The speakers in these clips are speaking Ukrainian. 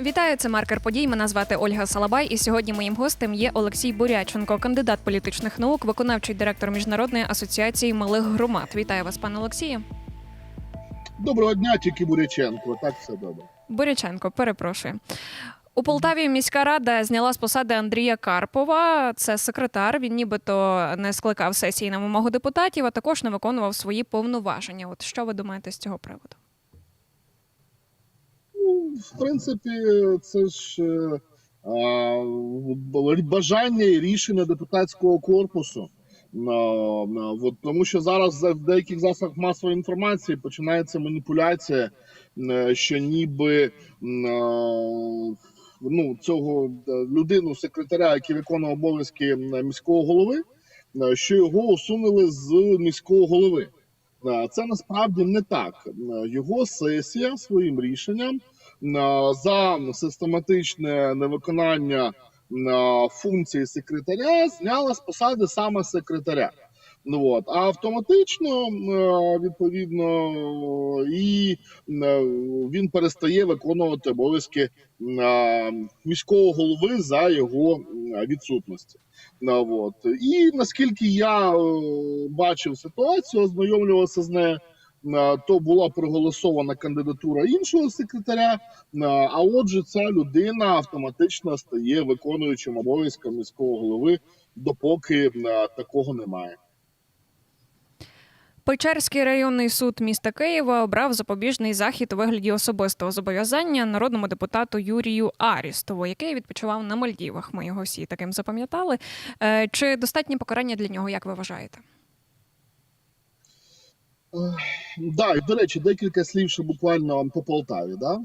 Вітаю, це маркер подій. Мене звати Ольга Салабай, і сьогодні моїм гостем є Олексій Буряченко, кандидат політичних наук, виконавчий директор міжнародної асоціації малих громад. Вітаю вас, пане Олексію. Доброго дня, тільки Буряченко. Так все добре. Буряченко, перепрошую. У Полтаві міська рада зняла з посади Андрія Карпова. Це секретар. Він нібито не скликав сесії на вимогу депутатів, а також не виконував свої повноваження. От що ви думаєте з цього приводу? В принципі, це ж е, бажання і рішення депутатського корпусу. От, тому що зараз в деяких засобах масової інформації починається маніпуляція, е, що ніби ну, цього е, людину, секретаря, який виконував обов'язки міського голови, що його усунули з міського голови. Це насправді не так. Його сесія своїм рішенням за систематичне невиконання функції секретаря зняла з посади саме секретаря. Ну от а автоматично е, відповідно і е, він перестає виконувати обов'язки е, міського голови за його відсутності. Ну, от. І наскільки я бачив ситуацію, ознайомлювався з нею. Е, То була проголосована кандидатура іншого секретаря. е, А отже, ця людина автоматично стає виконуючим обов'язком міського голови, допоки е, такого немає. Печерський районний суд міста Києва обрав запобіжний захід у вигляді особистого зобов'язання народному депутату Юрію Арістову, який відпочивав на Мальдівах. Ми його всі таким запам'ятали. Чи достатнє покарання для нього, як ви вважаєте? Да, і до речі, декілька слів ще буквально по Полтаві. Да?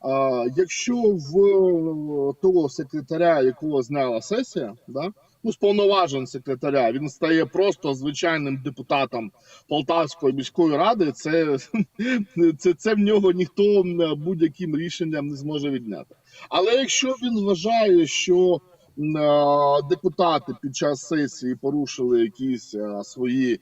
А, якщо в е, того секретаря, якого зняла сесія, да, ну, з повноважень секретаря, він стає просто звичайним депутатом Полтавської міської ради, це, це, це в нього ніхто будь-яким рішенням не зможе відняти. Але якщо він вважає, що е, депутати під час сесії порушили якісь е, свої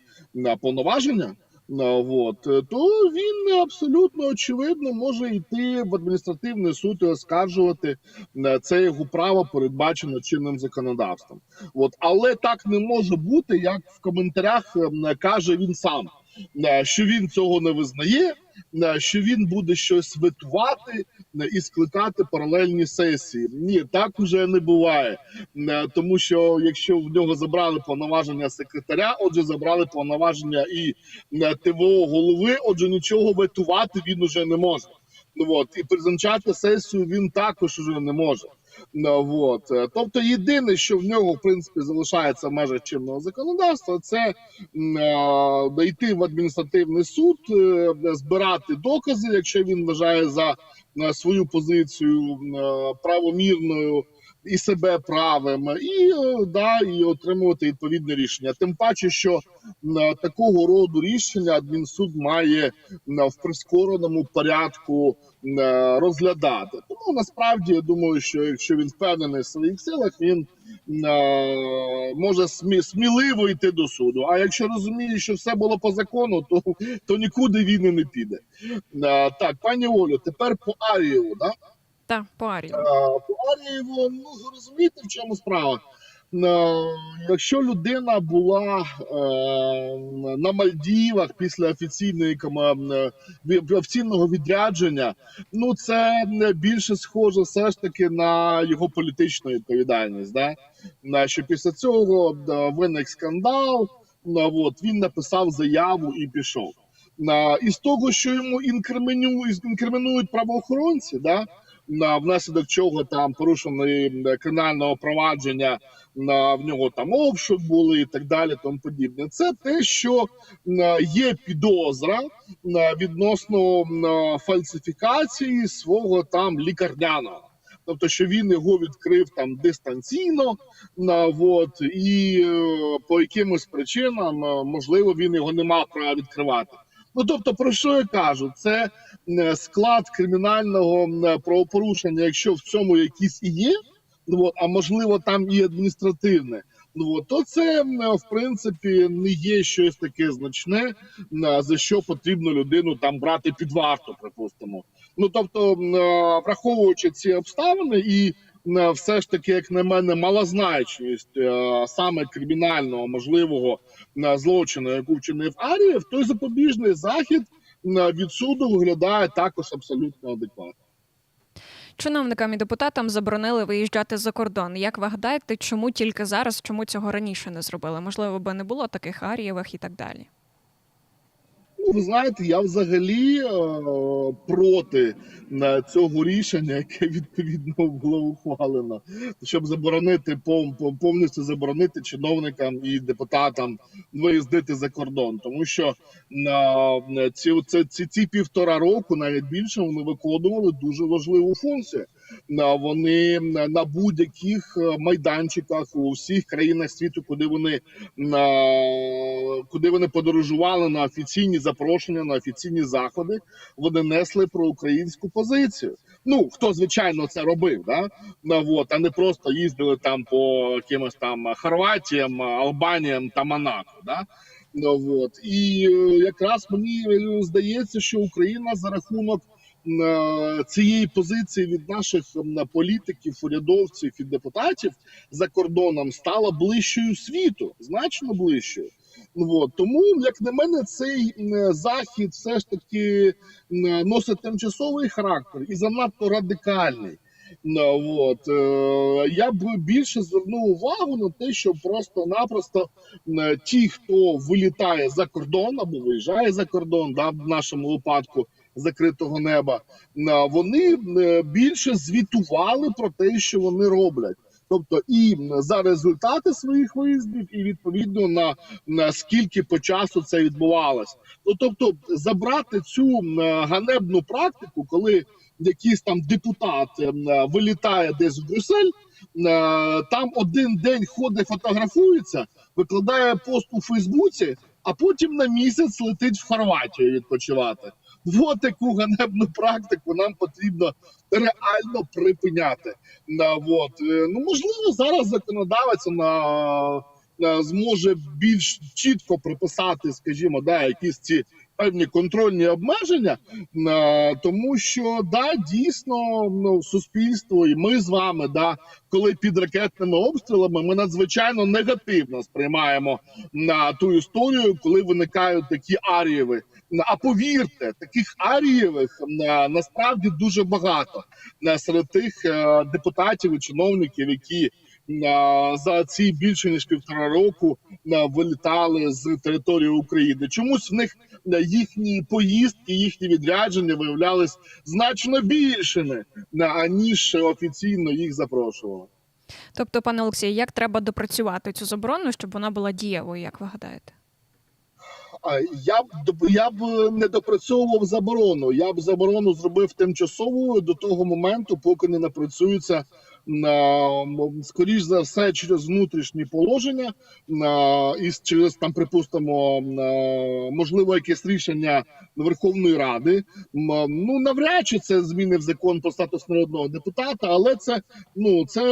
повноваження, от, е, то він абсолютно очевидно може йти в адміністративний суд і оскаржувати е, це його право передбачено чинним законодавством. От, але так не може бути, як в коментарях каже він сам, що він цього не визнає, е, що він буде щось ветувати е, і скликати паралельні сесії. Ні, так уже не буває. Е, тому що якщо в нього забрали повноваження секретаря, отже, забрали повноваження і е, ТВО голови, отже, нічого ветувати він уже не може. Ну от і призначати сесію він також уже не може. Ну, от. Е, Тобто, єдине, що в нього в принципі залишається в межах чинного законодавства, це е, йти в адміністративний суд, е, збирати докази, якщо він вважає за свою позицію правомірною і себе правим, і е, да, і отримувати відповідне рішення. Тим паче, що м, е, такого роду рішення адмінсуд має в прискореному порядку е, розглядати. Тому насправді я думаю, що якщо він впевнений в своїх силах, він може смі- сміливо йти до суду. А якщо розуміє, що все було по закону, то, то нікуди він і не піде. Так, пані Олю, тепер по Арієву, да? Так, по Арію. Е, По Арієву, ну ви розумієте, в чому справа? Е, Якщо людина була е, на Мальдівах після офіційної е, офіційного відрядження, ну це більше схоже все ж таки на його політичну відповідальність. Да? Що після цього е, виник скандал. От, він написав заяву і пішов. І з того, що йому інкримінують правоохоронці, да, внаслідок чого там порушено кримінального провадження, на в нього там обшук були і так далі. Тому подібне. Це те, що є підозра відносно фальсифікації свого там лікарняного. Тобто, що він його відкрив там дистанційно, на вот і е, по якимось причинам е, можливо він його не мав права відкривати. Ну тобто, про що я кажу? Це е, склад кримінального м, правопорушення, якщо в цьому якісь і є, ну, от, а можливо там і адміністративне, Ну то це в принципі не є щось таке значне, за що потрібно людину там брати під варту, припустимо. Ну тобто, е, враховуючи ці обставини, і все ж таки, як на мене, малозначність е, саме кримінального можливого злочину, яку вчинив Арієв, той запобіжний захід від суду виглядає також абсолютно адекватно. Чиновникам і депутатам заборонили виїжджати за кордон. Як ви гадаєте, чому тільки зараз, чому цього раніше не зробили? Можливо, би не було таких арієвих і так далі. Ну, ви знаєте, я взагалі е, проти е, цього рішення, яке відповідно було ухвалено, щоб заборонити пов- пов- повністю заборонити чиновникам і депутатам виїздити за кордон, тому що е, ці, ці, ці півтора року, навіть більше, вони виконували дуже важливу функцію. Вони на будь-яких е, майданчиках у всіх країнах світу, куди вони на куди вони подорожували на офіційні запрошення, на офіційні заходи, вони несли проукраїнську позицію. Ну хто звичайно це робив, да Ну, вот, а не просто їздили там по якимось там Хорватіям, Албаніям та Монако. Да? Ну, вот. І е, якраз мені е, здається, що Україна за рахунок цієї позиції від наших політиків, урядовців і депутатів за кордоном стала ближчою світу, значно ближчою. Ну, От. Тому, як на мене, цей захід все ж таки носить тимчасовий характер і занадто радикальний. Ну, От. Е, Я б більше звернув увагу на те, що просто-напросто ті, хто вилітає за кордон або виїжджає за кордон, да, в нашому випадку закритого неба, вони більше звітували про те, що вони роблять. Тобто і за результати своїх виїздів, і відповідно на, на скільки по часу це відбувалось. Ну тобто, забрати цю ганебну практику, коли якийсь там депутат вилітає десь в Брюссель, там один день ходить, фотографується, викладає пост у Фейсбуці, а потім на місяць летить в Хорватію відпочивати. От таку ганебну практику нам потрібно реально припиняти. Вот. Е, Ну, можливо, зараз законодавець на, на, зможе більш чітко приписати, скажімо, да, якісь ці певні контрольні обмеження, на, тому що да, дійсно ну, суспільство і ми з вами, да, коли під ракетними обстрілами, ми надзвичайно негативно сприймаємо на ту історію, коли виникають такі арієви. А повірте, таких арієвих насправді дуже багато серед тих е, депутатів і чиновників, які е, за ці більше ніж півтора року вилітали з території України. Чомусь в них їхні поїздки, їхні відрядження виявлялись значно більшими, аніж офіційно їх запрошували. Тобто, пане Олексію, як треба допрацювати цю заборону, щоб вона була дієвою, як ви гадаєте? Я б я б не допрацьовував заборону. Я б заборону зробив тимчасовою до того моменту, поки не напрацюється на скоріш за все через внутрішні положення і через там, припустимо, можливо, якесь рішення Верховної Ради. Ну навряд чи це зміни в закон про статус народного депутата, але це ну це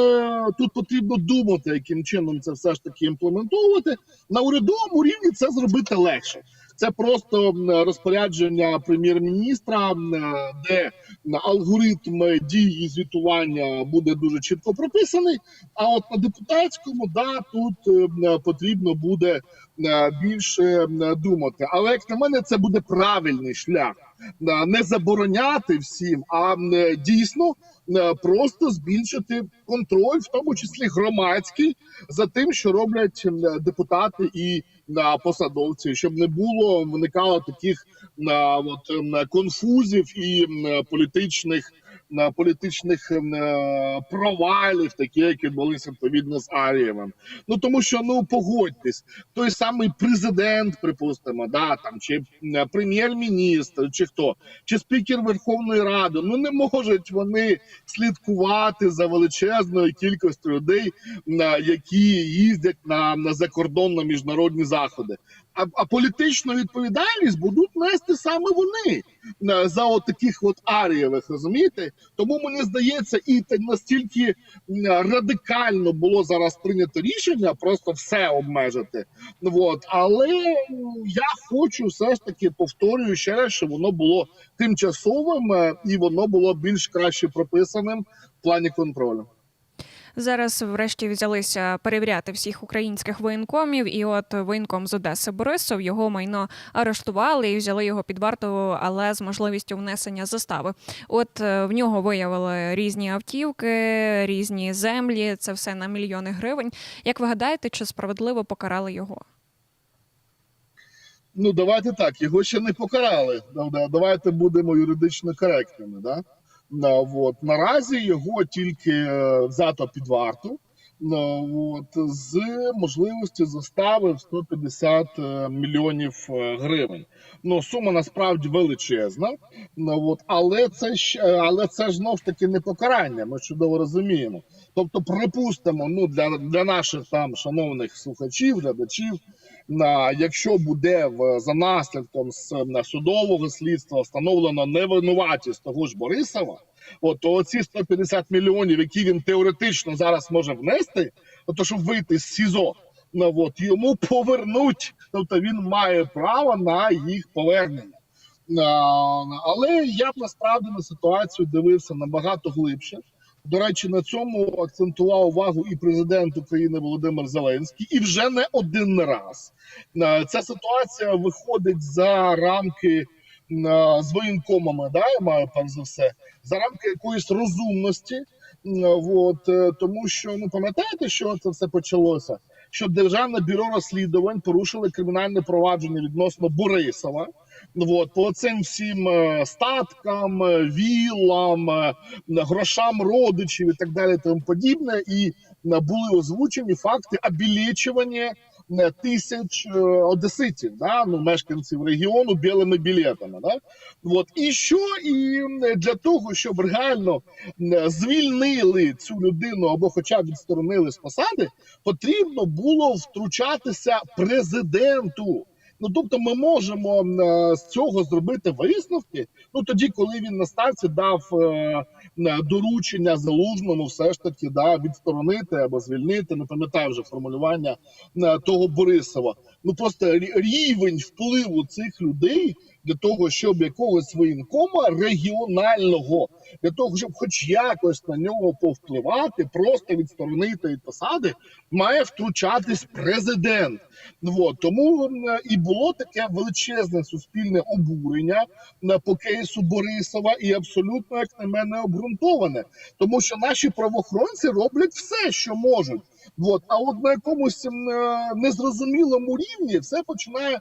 тут потрібно думати, яким чином це все ж таки імплементовувати. На урядовому рівні це зробити легше. Це просто розпорядження прем'єр-міністра, де алгоритм дій і звітування буде дуже чітко прописаний. А от на депутатському, да, тут е, потрібно буде більше думати. Але як на мене, це буде правильний шлях. Не забороняти всім, а дійсно просто збільшити контроль, в тому числі громадський, за тим, що роблять депутати і на посадовці, щоб не було виникало таких на от конфузів і політичних політичних ем, е, провалів, такі як відбулися відповідно з Арієвим. Ну тому що ну погодьтесь, той самий президент, припустимо, да там чи прем'єр-міністр, чи хто, чи спікер Верховної Ради, ну не можуть вони слідкувати за величезною кількістю людей, на які їздять на, на закордон на міжнародні заходи. А, а політичну відповідальність будуть нести саме вони е, за от таких от арієвих, розумієте? Тому мені здається, і настільки радикально було зараз прийнято рішення просто все обмежити. От. Але я хочу все ж таки повторюю ще раз, що воно було тимчасовим е, і воно було більш краще прописаним в плані контролю. Зараз, врешті, взялися перевіряти всіх українських воєнкомів, і от воєнком з Одеси Борисов його майно арештували і взяли його під варту, але з можливістю внесення застави. От е, в нього виявили різні автівки, різні землі. Це все на мільйони гривень. Як ви гадаєте, чи справедливо покарали його? Ну, давайте так, його ще не покарали. Да, да, Давайте будемо юридично коректними. Да? Да, от. Наразі його тільки е, взято під варту. Да, от, з можливістю застави в 150 е, мільйонів е, гривень. Ну, сума насправді величезна. Ну, от, але це ж е, але це ж таки не покарання. Ми чудово розуміємо. Тобто, припустимо, ну для, для наших там шановних слухачів, глядачів, якщо буде в за наслідком з судового слідства встановлено невинуватість того ж Борисова, от то ці 150 мільйонів, які він теоретично зараз може внести, то щоб вийти з СІЗО, ну, от, йому повернуть. Тобто він має право на їх повернення. Але я б насправді на ситуацію дивився набагато глибше. До речі, на цьому акцентував увагу і президент України Володимир Зеленський, і вже не один раз. Е, Ця ситуація виходить за рамки е, з воєнкомами, да, я маю перш за все, за рамки якоїсь розумності. Е, От, тому що ну пам'ятаєте, що це все почалося? Що Державне бюро розслідувань порушили кримінальне провадження відносно Борисова. Ну, От, по цим всім е, статкам, е, вілам, е, грошам родичів і так далі, тому подібне, і були озвучені факти обілечування тисяч одеситів, да, ну, мешканців регіону білими білетами. Да? От. І що? І для того, щоб реально звільнили цю людину або хоча б відсторонили з посади, потрібно було втручатися президенту. Ну тобто, ми можемо е, з цього зробити висновки. Ну тоді, коли він на ставці дав е, е, доручення залужному, все ж таки да відсторонити або звільнити. Не пам'ятаю вже формулювання того Борисова. Ну просто рівень впливу цих людей для того, щоб якогось воєнкома регіонального для того, щоб хоч якось на нього повпливати, просто відсторонити від посади, має втручатись президент. От, тому і було таке величезне суспільне обурення на по кейсу Борисова, і абсолютно, як на мене, обґрунтоване, тому що наші правоохоронці роблять все, що можуть. От, а от на якомусь е, незрозумілому рівні все починає е, е,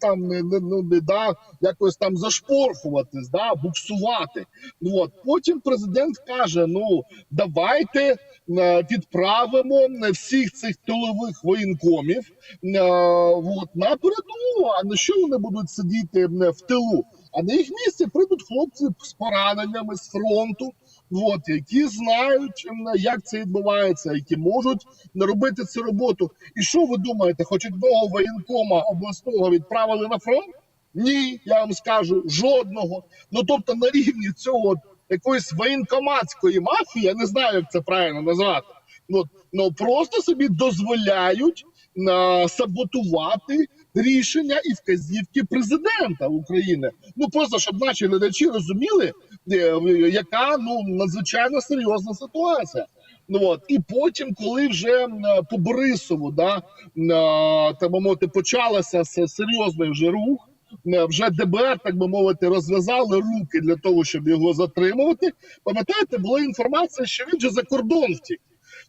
там не, не, ну, да, якось там зашпорхуватись, да, буксувати. Ну, От. Потім президент каже: ну давайте е, відправимо всіх цих тилових воєнкомів е, от, на передову. А на що вони будуть сидіти е, в тилу? А на їх місці прийдуть хлопці з пораненнями з фронту. От, які знають, як це відбувається, які можуть робити цю роботу. І що ви думаєте, хоч одного воєнкома обласного відправили на фронт? Ні, я вам скажу жодного. Ну тобто на рівні цього якоїсь воєнкоматської мафії, я не знаю, як це правильно назвати. Ну просто собі дозволяють а, саботувати рішення і вказівки президента України. Ну просто щоб наші глядачі розуміли, е, яка ну надзвичайно серйозна ситуація. Ну от і потім, коли вже по Борисову, да так би мовити, почалася серйозний вже рух. Вже ДБР, так би мовити, розв'язали руки для того, щоб його затримувати. Пам'ятаєте, була інформація, що він вже за кордон втік.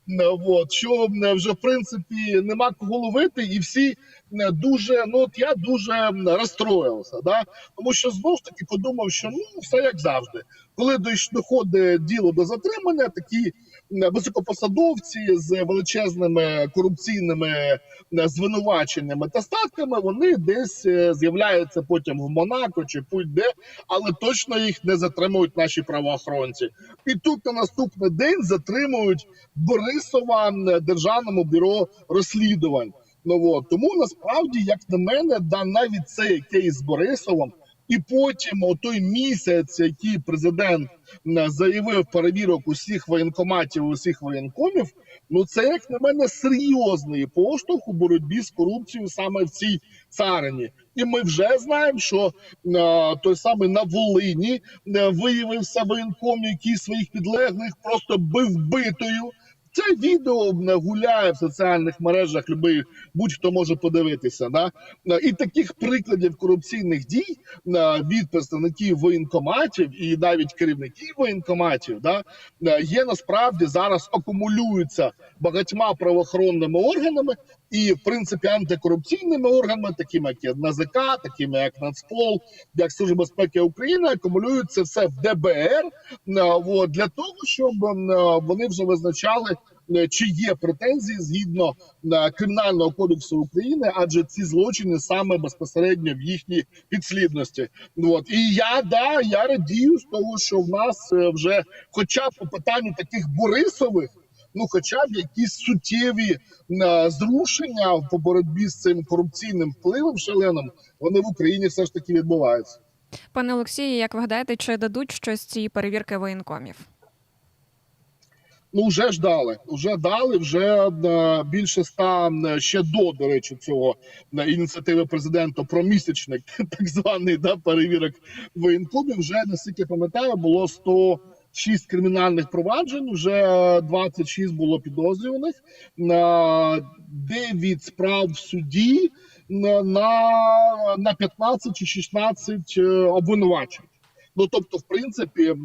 М, От, що вже в принципі нема кого ловити, і всі м, дуже ну от я дуже розстроївся, да? Тому що знову ж таки подумав, що ну все як завжди, коли доходить діло до затримання, такі високопосадовці з величезними корупційними е, звинуваченнями та статками, вони десь е, з'являються потім в Монако чи будь-де, але точно їх не затримують наші правоохоронці. І тут на наступний день затримують Борисова державному бюро розслідувань. Ну от тому насправді, як на мене, да навіть цей кейс з Борисовим, і потім той місяць, який президент заявив перевірок усіх воєнкоматів, усіх воєнкомів. Ну це як на мене серйозний поштовх у боротьбі з корупцією саме в цій царині. І ми вже знаємо, що е, той самий на Волині виявився воєнком, який своїх підлеглих просто бив битою. Це відео гуляє в соціальних мережах. Любий будь-хто може подивитися. Да? Е, І таких прикладів корупційних дій е, від представників воєнкоматів і навіть керівників воєнкоматів да, е, є насправді зараз акумулюються багатьма правоохоронними органами і, в принципі, антикорупційними органами, такими як НАЗК, такими як Нацпол, як Служба безпеки України, акумулюються все в ДБР е, от, для того, щоб е, вони вже визначали. е, Чи є претензії згідно кримінального кодексу України, адже ці злочини саме безпосередньо в їхній підслідності. От і я да я радію з того, що в нас вже, хоча б по питанню таких Борисових, ну хоча б якісь суттєві е, зрушення по боротьбі з цим корупційним впливом шаленим, вони в Україні все ж таки відбуваються. Пане Олексію, як ви гадаєте, чи дадуть щось цієї перевірки воєнкомів? Ну, вже ж дали. Вже дали, вже е, більше ста е, ще до, до речі, цього ініціативи президента про місячник, так званий да, перевірок воєнкомів. Вже наскільки пам'ятаю, було 106 кримінальних проваджень. Вже 26 було підозрюваних, е, 9 справ в суді на, на, на 15 чи 16 е, обвинувачень. Ну тобто, в принципі, е,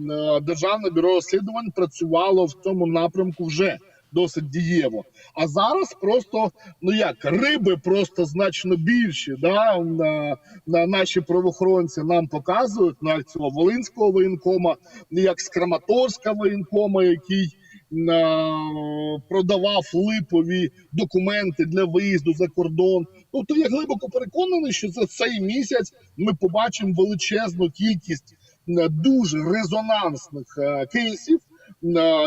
державне бюро розслідувань працювало в цьому напрямку вже досить дієво. А зараз просто ну як риби просто значно більші. Да? На, на наші правоохоронці нам показують як цього волинського воєнкома, як з Краматорська воєнкома, який. Продавав липові документи для виїзду за кордон. Тобто я глибоко переконаний, що за цей місяць ми побачимо величезну кількість е, дуже резонансних е, кейсів,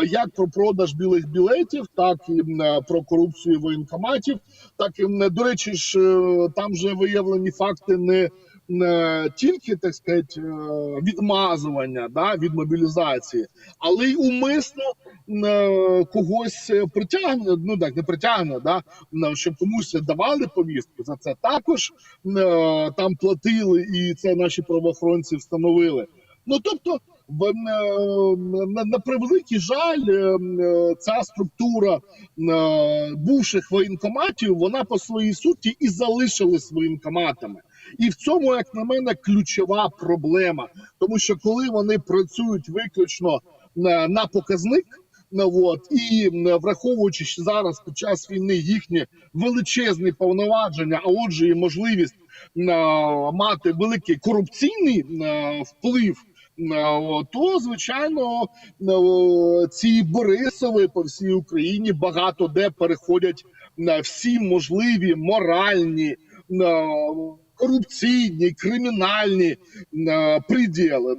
як про продаж білих білетів, так і е, про корупцію воєнкоматів. Так і до речі, ж е, там вже виявлені факти не. Не тільки так сказати, е, відмазування да, від мобілізації, але й умисно е, когось притягне, ну так не притягне, да, щоб комусь давали повістку. За це також е, там платили, і це наші правоохоронці встановили. Ну тобто, е, на, на превеликий жаль, е, е, ця структура е, бувших воєнкоматів, вона по своїй суті і залишилась воєнкоматами. І в цьому, як на мене, ключова проблема, тому що коли вони працюють виключно на, на показник. От, і враховуючи, що зараз під час війни їхні величезні повноваження, а отже, і можливість е, мати великий корупційний е, вплив, е, то звичайно е, ці Борисови по всій Україні багато де переходять на всі можливі моральні. е, Корупційні, кримінальні е, приділи,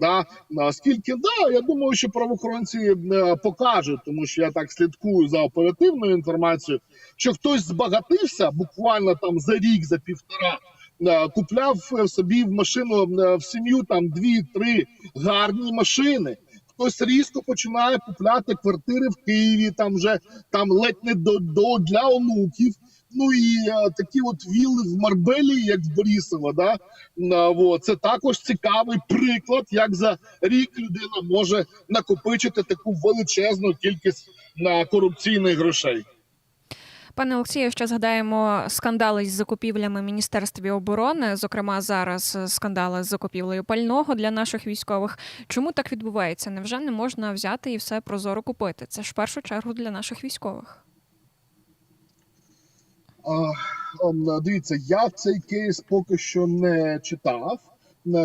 наскільки да, я думаю, що правоохоронці е, покажуть, тому що я так слідкую за оперативною інформацією, що хтось збагатився буквально там за рік, за півтора. Е, Купляв е, собі в машину е, в сім'ю там дві-три гарні машини. Хтось різко починає купляти квартири в Києві, там вже там ледь не до, до для онуків. Ну і е, такі от вілли в Марбелі, як в Борисова, да на, во, це також цікавий приклад, як за рік людина може накопичити таку величезну кількість на корупційних грошей. Пане Олексію, ще згадаємо скандали з закупівлями Міністерстві оборони, зокрема зараз е, скандали з закупівлею пального для наших військових. Чому так відбувається? Невже не можна взяти і все прозоро купити? Це ж в першу чергу для наших військових. А, ем, Дивіться, я цей кейс поки що не читав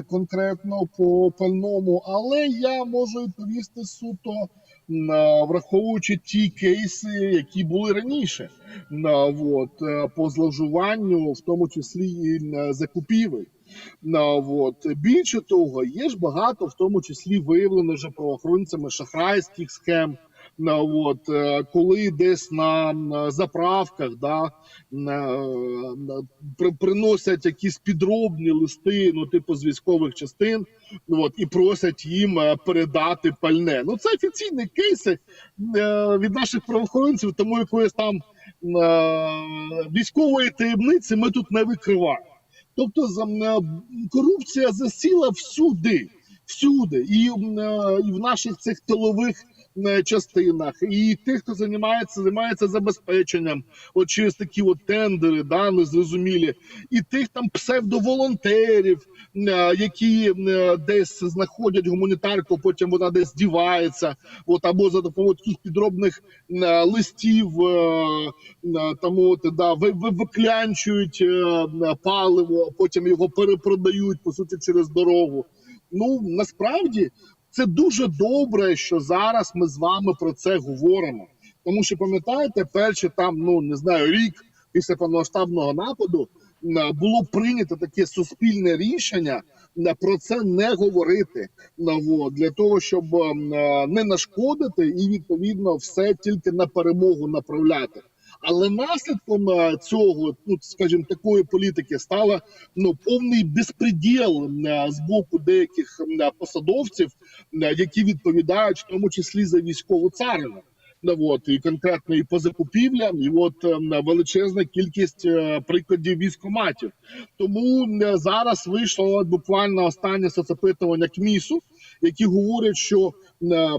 конкретно по пальному, але я можу відповісти суто враховуючи ті кейси, які були раніше. на Вот, е, по зловживанню, в тому числі і е, закупівель. на а, Вот. Більше того, є ж багато, в тому числі виявлено вже правоохоронцями шахрайських схем. От, е, коли десь на, заправках да, приносять якісь підробні листи, ну, типу з військових частин, ну, от, і просять їм е, передати пальне. Ну, це офіційні кейси е, від наших правоохоронців, тому якоїсь там військової таємниці ми тут не викриваємо. Тобто корупція засіла всюди, всюди, і, і в наших цих тилових частинах, і тих, хто займається, займається забезпеченням, от через такі от тендери, да, незрозумілі, і тих там псевдоволонтерів, е, які е, десь знаходять гуманітарку, потім вона десь дівається, от або за допомогою таких підробних е, листів там от, да, ви, ви виклянчують паливо, а потім його перепродають по суті через дорогу. Ну насправді це дуже добре, що зараз ми з вами про це говоримо. Тому що пам'ятаєте, перші там, ну не знаю, рік після повномасштабного нападу було прийнято таке суспільне рішення про це не говорити. Для того, щоб е, не нашкодити і відповідно все тільки на перемогу направляти. Але наслідком е, цього, ну скажімо, такої політики стало ну повний безпреділ е, з боку деяких посадовців, е, які відповідають в тому числі за військову царину. Ну, от, і конкретно і по закупівлям, і от величезна кількість прикладів військоматів. Тому зараз вийшло буквально останнє соцопитування КМІСу, які говорять, що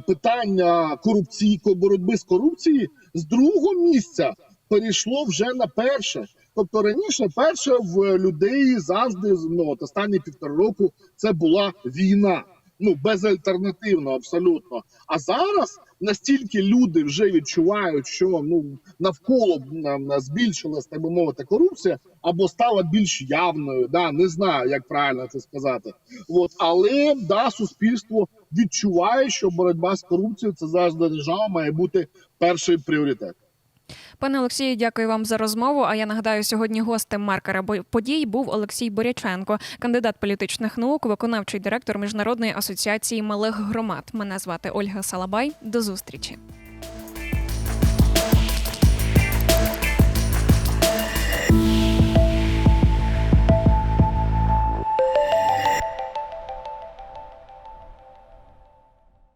питання корупції боротьби з корупцією з другого місця перейшло вже на перше. Тобто раніше перше в людей завжди ну, от останні півтора року це була війна. Ну безальтернативно, абсолютно. А зараз настільки люди вже відчувають, що ну навколо збільшилась, так би мовити, корупція або стала більш явною. Да, не знаю, як правильно це сказати. От, але да, суспільство відчуває, що боротьба з корупцією це завжди держава має бути перший пріоритет. Пане Олексію, дякую вам за розмову. А я нагадаю, сьогодні гостем маркера подій був Олексій Боряченко, кандидат політичних наук, виконавчий директор Міжнародної асоціації малих громад. Мене звати Ольга Салабай. До зустрічі.